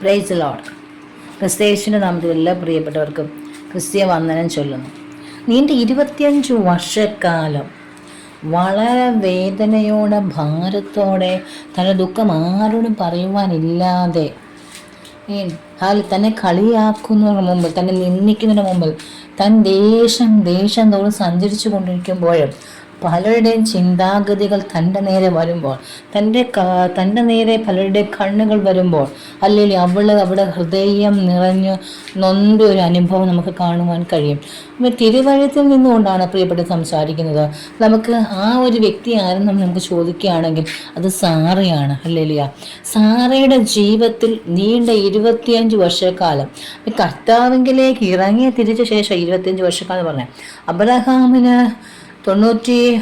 Price load ക്രിസ്തേശുവിന്റെ നാമത്തിൽ എല്ലാ പ്രിയപ്പെട്ടവർക്കും ക്രിസ്തീയ വന്ദനം ചൊല്ലുന്നു. നീണ്ട ഇരുപത്തിയഞ്ച് വർഷക്കാലം വളരെ വേദനയോടെ ഭാരത്തോടെ തന്റെ ദുഃഖം ആരോടും പറയുവാനില്ലാതെ അതിൽ തന്നെ കളിയാക്കുന്നതിന് മുമ്പിൽ തന്നെ നിന്ദിക്കുന്നതിന് മുമ്പിൽ തൻ ദേശം ദേശം തോറും സഞ്ചരിച്ചു കൊണ്ടിരിക്കുമ്പോഴും പലരുടെയും ചിന്താഗതികൾ തന്റെ നേരെ വരുമ്പോൾ തന്റെ തന്റെ നേരെ പലരുടെ കണ്ണുകൾ വരുമ്പോൾ അല്ലെങ്കിൽ അവൾ അവിടെ ഹൃദയം നിറഞ്ഞു നൊന്ത ഒരു അനുഭവം നമുക്ക് കാണുവാൻ കഴിയും. അപ്പോൾ തിരുവഴുത്തിൽ നിന്നുകൊണ്ടാണ് പ്രിയപ്പെട്ട് സംസാരിക്കുന്നത്. നമുക്ക് ആ ഒരു വ്യക്തി ആരെന്ന് നമുക്ക് ചോദിക്കുകയാണെങ്കിൽ അത് സാറയാണ്. അല്ലേലിയ സാറയുടെ ജീവിതത്തിൽ നീണ്ട ഇരുപത്തിയഞ്ച് വർഷക്കാലം. കർത്താവിങ്കിലേക്ക് ഇറങ്ങിയ തിരിച്ച ശേഷം ഇരുപത്തിയഞ്ച് വർഷക്കാലം പറഞ്ഞേ അബ്രഹാമിന് തൊണ്ണൂറ്റി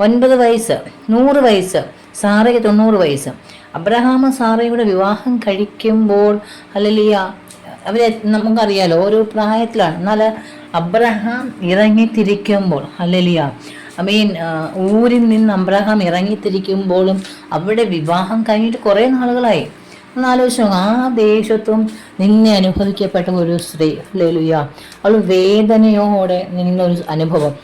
ഒൻപത് വയസ്സ് നൂറ് വയസ്സ് സാറയ്ക്ക് തൊണ്ണൂറ് വയസ്സ്. അബ്രഹാമ സാറയുടെ വിവാഹം കഴിക്കുമ്പോൾ അല്ലലിയ അവരെ നമുക്കറിയാലോ ഓരോ പ്രായത്തിലാണ്. എന്നാൽ അബ്രഹാം ഇറങ്ങിത്തിരിക്കുമ്പോൾ അല്ലലിയ ഐ മീൻ ഊരിൽ നിന്ന് അബ്രഹാം ഇറങ്ങിത്തിരിക്കുമ്പോഴും അവിടെ വിവാഹം കഴിഞ്ഞിട്ട് കുറേ നാളുകളായി. ഒന്നാലോചിച്ചു ആ ദേശത്തും നിന്നെ അനുഭവിക്കപ്പെട്ട ഒരു സ്ത്രീ ലേലുയ അവൾ വേദനയോടെ നിന്നൊരു അനുഭവം.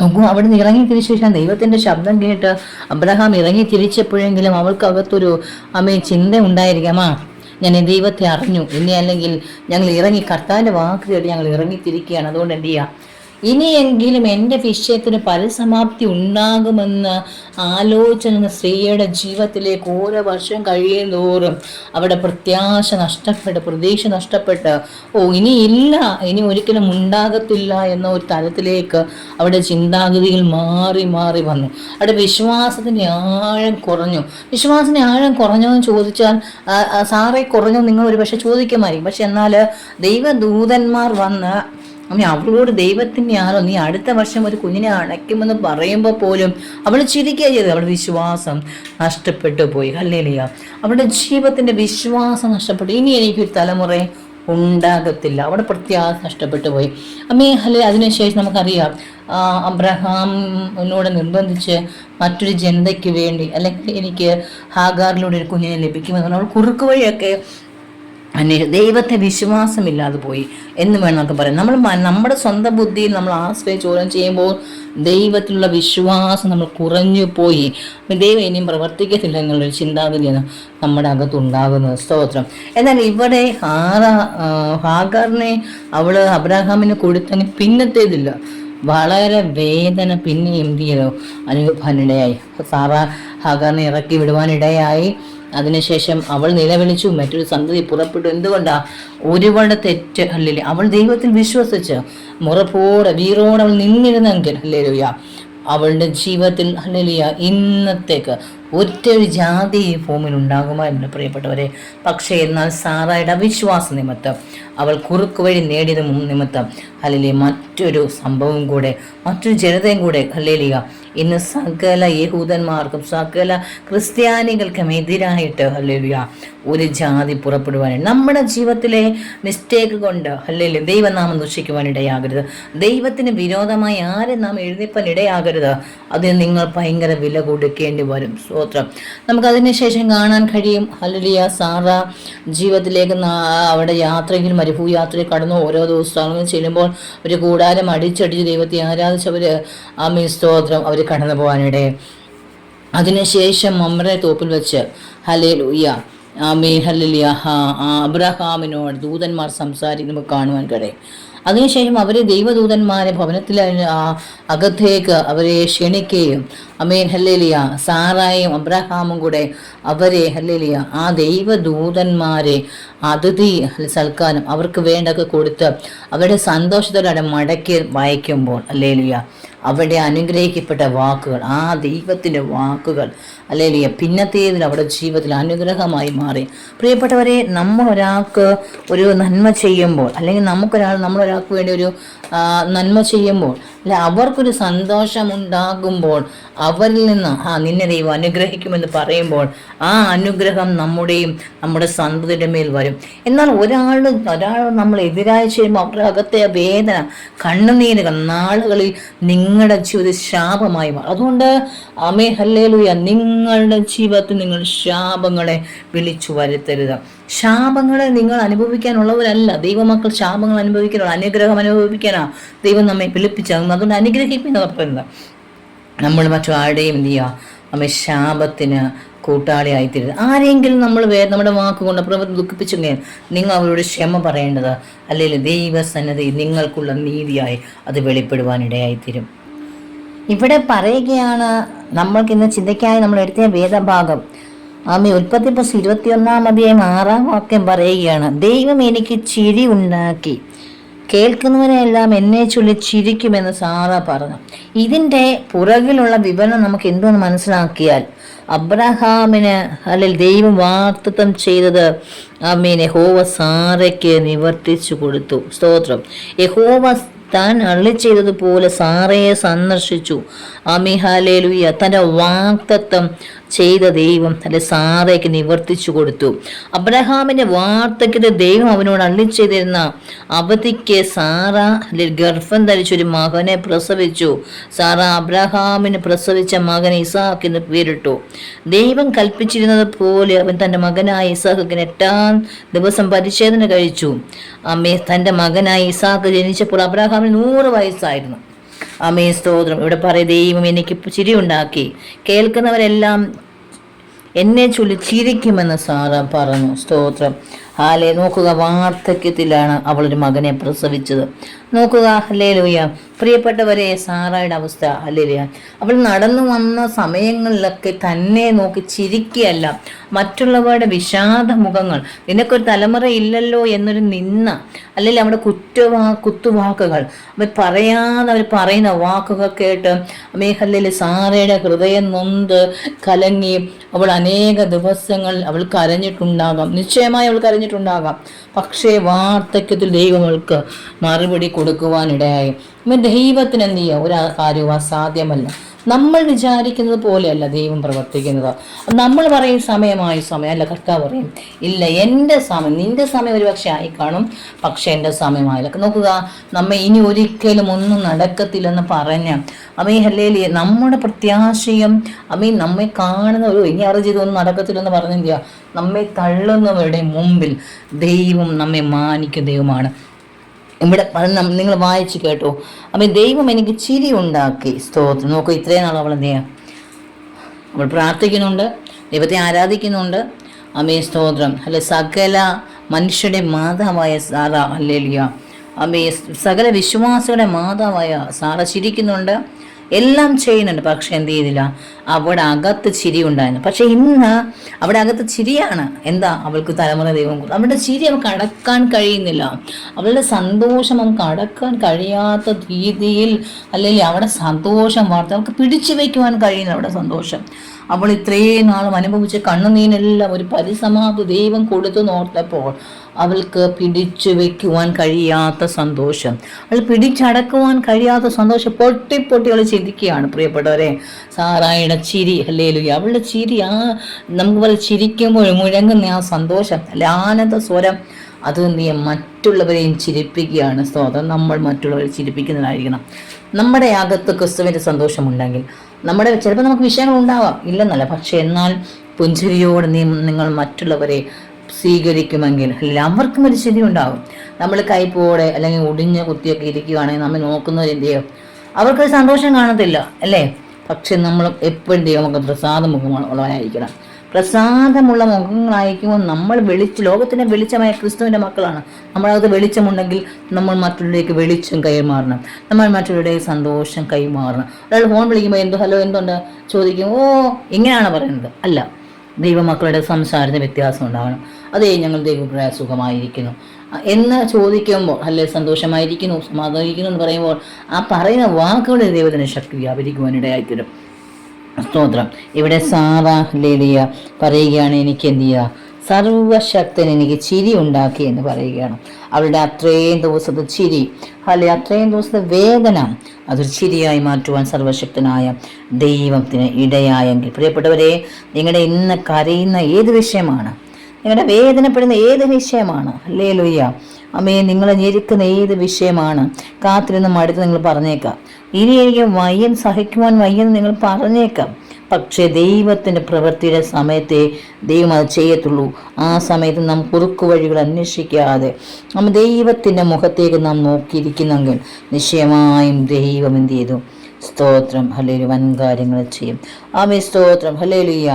നോക്കൂ അവിടെ നിന്ന് ഇറങ്ങി തിരിച്ച ശേഷം ദൈവത്തിന്റെ ശബ്ദം കേട്ട് അബ്രഹാം ഇറങ്ങി തിരിച്ചപ്പോഴെങ്കിലും അവൾക്ക് അകത്തൊരു അമ്മയെ ചിന്ത ഉണ്ടായിരിക്കാമാ ഞാൻ ഈ ദൈവത്തെ അറിഞ്ഞു. ഇനി അല്ലെങ്കിൽ ഞങ്ങൾ ഇറങ്ങി കർത്താവിന്റെ വാക്ക് കേട്ട് ഞങ്ങൾ ഇറങ്ങി തിരിക്കുകയാണ്. അതുകൊണ്ട് എന്ത് ചെയ്യാം? ഇനിയെങ്കിലും എന്റെ വിഷയത്തിന് പരിസമാപ്തി ഉണ്ടാകുമെന്ന് ആലോചന സ്ത്രീയുടെ ജീവിതത്തിലേക്ക് ഓരോ വർഷം കഴിയും തോറും അവിടെ പ്രത്യാശ നഷ്ടപ്പെട്ട് പ്രതീക്ഷ നഷ്ടപ്പെട്ട് ഓ ഇനിയില്ല ഇനി ഒരിക്കലും ഉണ്ടാകത്തില്ല എന്ന ഒരു തലത്തിലേക്ക് അവിടെ ചിന്താഗതികൾ മാറി മാറി വന്നു. അവിടെ വിശ്വാസത്തിന്റെ ആഴം കുറഞ്ഞു. വിശ്വാസത്തിന്റെ ആഴം കുറഞ്ഞോ എന്ന് ചോദിച്ചാൽ സാറേ കുറഞ്ഞോ നിങ്ങൾ ഒരു പക്ഷെ ചോദിക്കുമായിരിക്കും പക്ഷെ എന്നാൽ ദൈവദൂതന്മാർ വന്ന് അമ്മ അവളോട് ദൈവത്തിന്റെയാണോ നീ അടുത്ത വർഷം ഒരു കുഞ്ഞിനെ അണയ്ക്കുമെന്ന് പറയുമ്പോൾ പോലും അവൾ ചിരിക്കുക ചെയ്തത്. അവളുടെ വിശ്വാസം നഷ്ടപ്പെട്ടു പോയി. അല്ലേലിയ അവളുടെ ജീവിതത്തിന്റെ വിശ്വാസം നഷ്ടപ്പെട്ടു. ഇനി എനിക്കൊരു തലമുറ ഉണ്ടാകത്തില്ല. അവിടെ പ്രത്യാശ നഷ്ടപ്പെട്ടു പോയി. അമ്മേ അല്ലെ അതിനുശേഷം നമുക്കറിയാം അബ്രഹാമിനോട് നിർബന്ധിച്ച് മറ്റൊരു ജനതയ്ക്ക് വേണ്ടി അല്ലെങ്കിൽ എനിക്ക് ഹാഗാറിലൂടെ ഒരു കുഞ്ഞിനെ ലഭിക്കുമെന്ന് അവൾ കുറുക്ക് വഴിയൊക്കെ അന്വേഷ ദൈവത്തെ വിശ്വാസമില്ലാതെ പോയി എന്ന് വേണം നമുക്ക് പറയാം നമ്മൾ നമ്മുടെ സ്വന്തം ബുദ്ധിയിൽ നമ്മൾ ആശ്രയിച്ച് ഓരോ ചെയ്യുമ്പോൾ ദൈവത്തിലുള്ള വിശ്വാസം നമ്മൾ കുറഞ്ഞു പോയി. ദൈവം ഇനിയും പ്രവർത്തിക്കത്തില്ല എന്നുള്ളൊരു ചിന്താഗതിയാണ് നമ്മുടെ അകത്തുണ്ടാകുന്നത്. സ്തോത്രം. എന്നാൽ ഇവിടെ ഹാറ ഹാഗറിനെ അവൾ അബ്രാഹാമിന് കൊടുത്തതിന് പിന്നത്തേതില്ല. വളരെ വേദന പിന്നെ എന്ത് ചെയ്തു അനുഭവനിടയായി. സാറ ഹാഗറിനെ ഇറക്കി വിടുവാനിടയായി. അതിനുശേഷം അവൾ നിലവിളിച്ചു മറ്റൊരു സന്തതി പുറപ്പെട്ടു. എന്തുകൊണ്ടാ? ഒരുവളുടെ തെറ്റ്. അല്ലെ അവൾ ദൈവത്തിൽ വിശ്വസിച്ച് മുറപ്പോടെ വീറോടെ അവൾ നിന്നിരുന്നെങ്കിൽ അല്ലേലുയ അവളുടെ ജീവിതത്തിൽ അല്ലെലിയ ഇന്നത്തേക്ക് ഒറ്റ ഒരു ജാതി ഈ ഭൂമിയിൽ ഉണ്ടാകുമായിരുന്നു പ്രിയപ്പെട്ടവരെ? പക്ഷേ എന്നാൽ സാറായുടെ അവിശ്വാസ നിമിത്തം അവൾ കുറുക്ക് വഴി നേടിയത് നിമിത്തം അല്ലെ മറ്റൊരു സംഭവം കൂടെ മറ്റൊരു ജനതയും കൂടെ അല്ലേലിയ ഇന്ന് സകല യഹൂദന്മാർക്കും സകല ക്രിസ്ത്യാനികൾക്കും എതിരായിട്ട് ഹല്ലേലൂയ ഒരു ജാതി പുറപ്പെടുവാനും നമ്മുടെ ജീവിതത്തിലെ മിസ്റ്റേക്ക് കൊണ്ട് അല്ലേലും ദൈവനാമം ദുഷിക്കുവാൻ ഇടയാകരുത്. ദൈവത്തിന് വിരോധമായി ആരെ നാം എഴുന്നേപ്പാൻ ഇടയാകരുത്. അതിന് നിങ്ങൾ ഭയങ്കര വില കൊടുക്കേണ്ടി വരും. സ്തോത്രം. നമുക്കതിനുശേഷം കാണാൻ കഴിയും. ഹല്ലേലൂയ സാറ ജീവിതത്തിലേക്ക് അവിടെ യാത്രയിൽ യാത്രയിൽ കടന്നു ഓരോ ദിവസങ്ങളും ചെല്ലുമ്പോൾ ഒരു കൂടാരം അടിച്ചടിച്ച് ദൈവത്തെ ആരാധിച്ചവർ ആ മീ സ്തോത്രം. അവർ കടന്നു പോകാനിടെ അതിനുശേഷം മമ്രെ തോപ്പിൽ വെച്ച് ഹലേ ലൂയ ആമേ ആ അബ്രഹാമിനോട് ദൂതന്മാർ സംസാരിക്കുമ്പോൾ കാണുവാൻ കഴിയും. അതിനുശേഷം അവരെ ദൈവദൂതന്മാരെ ഭവനത്തിൽ അകത്തേക്ക് അവരെ ക്ഷണിക്കുകയും അമേൻ ഹല്ലേലിയ സാറായും അബ്രഹാമും കൂടെ അവരെ ഹല്ലേലിയ ആ ദൈവദൂതന്മാരെ അതിഥി സൽക്കാരം അവർക്ക് വേണ്ടൊക്കെ കൊടുത്ത് അവരുടെ സന്തോഷത്തോടെ മടക്കി വായിക്കുമ്പോൾ അല്ലേലിയ അവിടെ അനുഗ്രഹിക്കപ്പെട്ട വാക്കുകൾ ആ ദൈവത്തിന്റെ വാക്കുകൾ അല്ലെങ്കിൽ പിന്നത്തേതിൽ അവിടെ ജീവിതത്തിൽ അനുഗ്രഹമായി മാറി. പ്രിയപ്പെട്ടവരെ നമ്മൾ ഒരാൾക്ക് ഒരു നന്മ ചെയ്യുമ്പോൾ അല്ലെങ്കിൽ നമുക്കൊരാൾ നമ്മളൊരാൾക്ക് വേണ്ടി ഒരു നന്മ ചെയ്യുമ്പോൾ അല്ലെ അവർക്കൊരു സന്തോഷം ഉണ്ടാകുമ്പോൾ അവരിൽ നിന്ന് ആ നിന്നെ ദൈവം അനുഗ്രഹിക്കുമെന്ന് പറയുമ്പോൾ ആ അനുഗ്രഹം നമ്മുടെയും നമ്മുടെ സന്തതിയുടെ മേൽ വരും. എന്നാൽ ഒരാൾ ഒരാൾ നമ്മൾ എതിരായി ചെയ്യുമ്പോൾ അവരുടെ അകത്തെ വേദന കണ്ണുനീരുകൾ നാളുകളിൽ നിങ്ങളുടെ ജീവിതം ശാപമായി മാറും. അതുകൊണ്ട് അമേ ഹല്ലേലൂയ നിങ്ങളുടെ ജീവിതത്തിൽ നിങ്ങൾ ശാപങ്ങളെ വിളിച്ചു വരുത്തരുത്. ശാപങ്ങളെ നിങ്ങൾ അനുഭവിക്കാനുള്ളവരല്ല. ദൈവമക്കൾ ശാപങ്ങൾ അനുഭവിക്കാനുള്ള അനുഗ്രഹം അനുഭവിക്കാനാ ദൈവം നമ്മെ വിളിപ്പിച്ചത് അതുകൊണ്ട് അനുഗ്രഹിക്കുന്ന പറയുന്നത് നമ്മൾ മറ്റു ആരുടെയും എന്ത് ചെയ്യുക? നമ്മെ ശാപത്തിന് കൂട്ടാളിയായിത്തീരുത് ആരെങ്കിലും നമ്മൾ വേ നമ്മുടെ വാക്കുകൊണ്ട് പ്രവൃത്തി ദുഃഖിപ്പിച്ചെങ്കിൽ നിങ്ങൾ അവരോട് ക്ഷമ പറയേണ്ടത് അല്ലെങ്കിൽ ദൈവസന്നദ്ധി നിങ്ങൾക്കുള്ള നീതിയായി അത് വെളിപ്പെടുവാനിടയായിത്തീരും ഇവിടെ പറയുകയാണ് നമ്മൾക്ക് ഇന്ന് ചിന്തയ്ക്കായി നമ്മൾ എടുത്ത വേദഭാഗം. ആമി ഉൽപ്പത്തി പുസ്തകം ഇരുപത്തിയൊന്നാം അധ്യായം ആറാം വാക്യം പറയുകയാണ് ദൈവം എനിക്ക് ചിരി ഉണ്ടാക്കി കേൾക്കുന്നവനെല്ലാം എന്നെ ചൊല്ലി ചിരിക്കുമെന്ന് സാറ പറഞ്ഞു. ഇതിന്റെ പുറകിലുള്ള വിവരണം നമുക്ക് എന്തെന്ന് മനസ്സിലാക്കിയാൽ അബ്രഹാമിന് അല്ലെങ്കിൽ ദൈവം വാർത്തത്വം ചെയ്തത് അമ്മീൻ യഹോവ സാറയ്ക്ക് നിവർത്തിച്ചു കൊടുത്തു. സ്തോത്രം. യഹോവ താൻ അള്ളി ചെയ്തതുപോലെ സാറയെ സന്ദർശിച്ചു. അമിഹാലേലുയ തന്റെ വാക്തത്വം ചെയ്ത ദൈവം തന്റെ സാറയ്ക്ക് നിവർത്തിച്ചു കൊടുത്തു. അബ്രഹാമിന്റെ വാർത്തയ്ക്ക് ദൈവം അവനോട് അള്ളി ചെയ്തിരുന്ന അവധിക്ക് സാറ ഗർഭം ധരിച്ചൊരു മകനെ പ്രസവിച്ചു. സാറ അബ്രഹാമിന് പ്രസവിച്ച മകൻ ഇസാഖിന് പേരിട്ടു. ദൈവം കൽപ്പിച്ചിരുന്നത് പോലെ അവൻ തന്റെ മകനായ ഇസാഖിന് എട്ടാം ദിവസം പരിച്ഛേദന കഴിച്ചു. അമ്മേ തന്റെ മകനായ ഇസാഖ് ജനിച്ചപ്പോൾ അബ്രഹാമിന് നൂറ് വയസ്സായിരുന്നു. അമേ സ്തോത്രം. ഇവിടെ പറയ ദൈവം എനിക്ക് ചിരി ഉണ്ടാക്കി. കേൾക്കുന്നവരെല്ലാം എന്നെ ചൊല്ലി ചിരിക്കുമെന്ന് സാറ പറഞ്ഞു. സ്തോത്രം. ഹാലെ നോക്കുക വാർദ്ധക്യത്തിലാണ് അവളൊരു മകനെ പ്രസവിച്ചത്. നോക്കുക ഹല്ലേലൂയ. പ്രിയപ്പെട്ടവരെ സാറയുടെ അവസ്ഥ ഹല്ലേലൂയ. അവൾ നടന്നു വന്ന സമയങ്ങളിലൊക്കെ തന്നെ നോക്കി ചിരിക്കുകയല്ല. മറ്റുള്ളവരുടെ വിഷാദ മുഖങ്ങൾ നിനക്കൊരു തലമുറ ഇല്ലല്ലോ എന്നൊരു നിന്ന അല്ലെങ്കിൽ അവിടെ കുറ്റവാ കുത്തുവാക്കുകൾ. അവർ പറയാതെ അവർ പറയുന്ന വാക്കുകൾ കേട്ട് മേഘല്ലയിൽ സാറയുടെ ഹൃദയം നൊന്ത് കലങ്ങി അവൾ അനേക ദിവസങ്ങൾ അവൾ കരഞ്ഞിട്ടുണ്ടാകാം. നിശ്ചയമായി അവൾ കരഞ്ഞിട്ടുണ്ടാകാം. പക്ഷേ വാർദ്ധക്യത്തിൽ ദൈവം അവൾക്ക് മറുപടി കൊടുക്കുവാനിടയായി. ദൈവത്തിന് എന്ത് ചെയ്യുക ഒരു കാര്യവും അസാധ്യമല്ല നമ്മൾ വിചാരിക്കുന്നത് പോലെയല്ല ദൈവം പ്രവർത്തിക്കുന്നത്. നമ്മൾ പറയും സമയമായി സമയം. അല്ല കർത്താവ് പറയും ഇല്ല എന്റെ സമയം നിന്റെ സമയം ഒരു ആയി കാണും പക്ഷെ എന്റെ സമയമായില്ല. നോക്കുക നമ്മെ ഇനി ഒരിക്കലും ഒന്നും നടക്കത്തില്ലെന്ന് പറഞ്ഞ അമ്മ ഹല്ലേലി നമ്മുടെ പ്രത്യാശയും അമ്മേ നമ്മെ കാണുന്ന ഒരു ഇനി അറിവ് ജീവിതം ഒന്നും നടക്കത്തില്ലെന്ന് പറഞ്ഞില്ല. നമ്മെ തള്ളുന്നവരുടെ മുമ്പിൽ ദൈവം നമ്മെ മാനിക്കുന്ന ദൈവമാണ്. ഇവിടെ നിങ്ങൾ വായിച്ചു കേട്ടോ. അപ്പം ദൈവം എനിക്ക് ചിരി ഉണ്ടാക്കി. സ്തോത്രം. നോക്കൂ ഇത്രയും നാൾ അവൾ എന്ത് ചെയ്യാം? അവൾ പ്രാർത്ഥിക്കുന്നുണ്ട് ദൈവത്തെ ആരാധിക്കുന്നുണ്ട്. അമേ സ്തോത്രം. അല്ലെ സകല മനുഷ്യരുടെ മാതാവായ സാറ. അല്ലേലിയ അമ്മേ സകല വിശ്വാസികളുടെ മാതാവായ സാറ ചിരിക്കുന്നുണ്ട്. എല്ലാം ചെയ്യുന്നുണ്ട്. പക്ഷെ എന്ത് ചെയ്തില്ല? അവിടെ അകത്ത് ചിരി ഉണ്ടായിരുന്നു. പക്ഷെ ഇന്ന് അവിടെ അകത്ത് ചിരിയാണ്. എന്താ? അവൾക്ക് തലമുറ ദൈവം അവളുടെ ചിരി അവൾക്ക് അടക്കാൻ കഴിയുന്നില്ല. അവളുടെ സന്തോഷം നമുക്ക് അടക്കാൻ കഴിയാത്ത രീതിയിൽ അല്ലെങ്കിൽ അവിടെ സന്തോഷം വാർത്ത അവൾക്ക് പിടിച്ചു വയ്ക്കുവാൻ കഴിയുന്നില്ല. അവിടെ സന്തോഷം. അവൾ ഇത്രയും നാളും അനുഭവിച്ച കണ്ണുനീനെല്ലാം ഒരു പരിസമാപ്തി ദൈവം കൊടുത്തു നോർത്തപ്പോൾ അവൾക്ക് പിടിച്ചു വെക്കുവാൻ കഴിയാത്ത സന്തോഷം. അവൾ പിടിച്ചടക്കുവാൻ കഴിയാത്ത സന്തോഷം. പൊട്ടി പൊട്ടി അവൾ ചിരിക്കുകയാണ്. പ്രിയപ്പെട്ടവരെ സാറായുടെ ചിരി അല്ലേലു അവളുടെ ചിരി ആ നമുക്ക് പോലെ ചിരിക്കുമ്പോൾ മുഴങ്ങുന്ന ആ സന്തോഷം അല്ലെ ആനന്ദ സ്വരം അത് നീ മറ്റുള്ളവരെയും ചിരിപ്പിക്കുകയാണ്. സ്തോത്രം. നമ്മൾ മറ്റുള്ളവരെ ചിരിപ്പിക്കുന്നതായിരിക്കണം നമ്മുടെ അകത്ത് ക്രിസ്തുവിന്റെ സന്തോഷമുണ്ടെങ്കിൽ നമ്മുടെ ചിലപ്പോൾ നമുക്ക് വിഷയങ്ങൾ ഉണ്ടാവാം. ഇല്ലെന്നല്ല. പക്ഷെ എന്നാൽ പുഞ്ചിരിയോട് നീ നിങ്ങൾ മറ്റുള്ളവരെ സ്വീകരിക്കുമെങ്കിൽ എല്ലാവർക്കും ഒരു ശരി ഉണ്ടാകും നമ്മൾ കൈപ്പോടെ അല്ലെങ്കിൽ ഒടിഞ്ഞ കുത്തിയൊക്കെ ഇരിക്കുകയാണെങ്കിൽ നമ്മൾ നോക്കുന്നവർ എന്ത് ചെയ്യും അവർക്കൊരു സന്തോഷം കാണത്തില്ല അല്ലേ? പക്ഷെ നമ്മൾ എപ്പോഴും ദൈവം നമുക്ക് പ്രസാദ മുഖമുള്ളവനായിരിക്കണം പ്രസാദമുള്ള മുഖങ്ങളായിരിക്കുമ്പോൾ നമ്മൾ വെളിച്ച് ലോകത്തിന്റെ വെളിച്ചമായ ക്രിസ്തുവിന്റെ മക്കളാണ്. നമ്മളകത്ത് വെളിച്ചമുണ്ടെങ്കിൽ നമ്മൾ മറ്റുള്ളവരിലേക്ക് വെളിച്ചം കൈമാറണം. നമ്മൾ മറ്റുള്ളവരുടെ സന്തോഷം കൈമാറണം. ഒരാൾ ഫോൺ വിളിക്കുമ്പോൾ എന്തോ ഹലോ എന്തുണ്ട്? ചോദിക്കും ഓ ഇങ്ങനെയാണ് പറയുന്നത്? അല്ല. ദൈവമക്കളുടെ സംസാരത്തിന് വ്യത്യാസം ഉണ്ടാവണം. അതേ ഞങ്ങൾ ദൈവപ്രായ സുഖമായിരിക്കുന്നു. എന്ന് ചോദിക്കുമ്പോൾ അല്ലെ സന്തോഷമായിരിക്കുന്നു സമാധാനിക്കുന്നു എന്ന് പറയുമ്പോൾ ആ പറയുന്ന വാക്കുകളുടെ ദൈവത്തിന് ശക്തി വ്യാപരിക്കുവാനിടയായിത്തീരും സ്തോത്രം. ഇവിടെ സാറ ലേലിയ പറയുകയാണ് എനിക്ക് എന്ത് ചെയ്യുക സർവശക്തൻ എനിക്ക് ചിരി ഉണ്ടാക്കി എന്ന് പറയുകയാണ്. അവളുടെ അത്രയും ദിവസത്തെ ചിരി അല്ലെ അത്രയും ദിവസത്തെ വേദന അതൊരു ചിരിയായി മാറ്റുവാൻ സർവശക്തനായ ദൈവത്തിന് ഇടയായെങ്കിൽ. പ്രിയപ്പെട്ടവരെ നിങ്ങളുടെ ഇന്ന് കരയുന്ന ഏത് വിഷയമാണ്? നിങ്ങളുടെ വേദനപ്പെടുന്ന ഏത് വിഷയമാണ്? അല്ലേ ലുയ്യ അമ്മയെ നിങ്ങളെ ഞെരുക്കുന്ന ഏത് വിഷയമാണ്? കാത്തിരുന്ന് മടുത്ത് നിങ്ങൾ പറഞ്ഞേക്കാം. ഇനി എനിക്ക് വയ്യൻ സഹിക്കുവാൻ വയ്യെന്ന് നിങ്ങൾ പറഞ്ഞേക്കാം. പക്ഷേ ദൈവത്തിന്റെ പ്രവൃത്തിയുടെ സമയത്തെ ദൈവം അത് ചെയ്യത്തുള്ളൂ. ആ സമയത്ത് നാം കുറുക്കു വഴികൾ അന്വേഷിക്കാതെ നമ്മൾ ദൈവത്തിന്റെ മുഖത്തേക്ക് നാം നോക്കിയിരിക്കുന്നെങ്കിൽ നിശ്ചയമായും ദൈവം എന്ത് ചെയ്തു? സ്തോത്രം ഹലേലു വൻ കാര്യങ്ങൾ ചെയ്യും. ആമേ സ്തോത്രം ഹലേലുയ്യ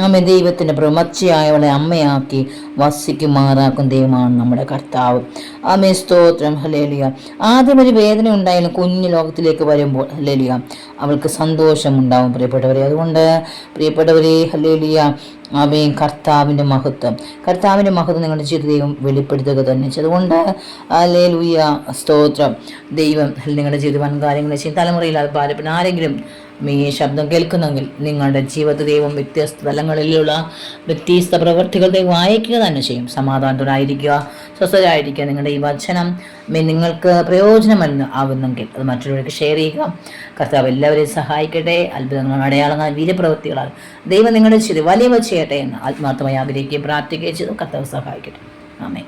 ആമേ ദൈവത്തിന്റെ പ്രമച്ചയായവളെ അമ്മയാക്കി വസിക്കുമാറാക്കും ദൈവമാണ് നമ്മുടെ കർത്താവ്. ആമേ സ്തോത്രം ഹലേലുയ ആദ്യം ഒരു വേദന ഉണ്ടായാലും കുഞ്ഞു ലോകത്തിലേക്ക് വരുമ്പോൾ ഹലേലുയ അവൾക്ക് സന്തോഷമുണ്ടാവും പ്രിയപ്പെട്ടവരെ. അതുകൊണ്ട് പ്രിയപ്പെട്ടവരെ ഹലേലുയ ആമേൻ. കർത്താവിന്റെ മഹത്വം. കർത്താവിന്റെ മഹത്വം നിങ്ങളുടെ ജീവിതം വെളിപ്പെടുത്തുക തന്നെ അതുകൊണ്ട് അല്ലേ ലൂയ സ്തോത്രം. ദൈവം നിങ്ങളുടെ ജീവിത വൻ കാര്യങ്ങൾ ചെയ്യും. തലമുറയിൽ അത് പാലപ്പെടുന്ന ആരെങ്കിലും ഈ ശബ്ദം കേൾക്കുന്നെങ്കിൽ നിങ്ങളുടെ ജീവിത ദൈവം വ്യത്യസ്ത തലങ്ങളിലുള്ള വ്യത്യസ്ത പ്രവൃത്തികൾ ദൈവം അയക്കുക തന്നെ ചെയ്യും. സമാധാനത്തോടായിരിക്കുക സ്വസ്ഥരായിരിക്കുക. നിങ്ങളുടെ ഈ വചനം നിങ്ങൾക്ക് പ്രയോജനമല്ല ആവുന്നെങ്കിൽ അത് മറ്റുള്ളവർക്ക് ഷെയർ ചെയ്യുക. കർത്താവ് എല്ലാവരെയും സഹായിക്കട്ടെ. അത്ഭുതങ്ങൾ അടയാളങ്ങൾ വീരപ്രവൃത്തികളാൽ ദൈവം നിങ്ങളുടെ ചെയ്ത് വലിയവ ചെയ്യട്ടെ എന്ന് ആത്മാർത്ഥമായി ആഗ്രഹിക്കുകയും പ്രാർത്ഥിക്കുകയും ചെയ്തു. കർത്താവ് സഹായിക്കട്ടെ. ആമേ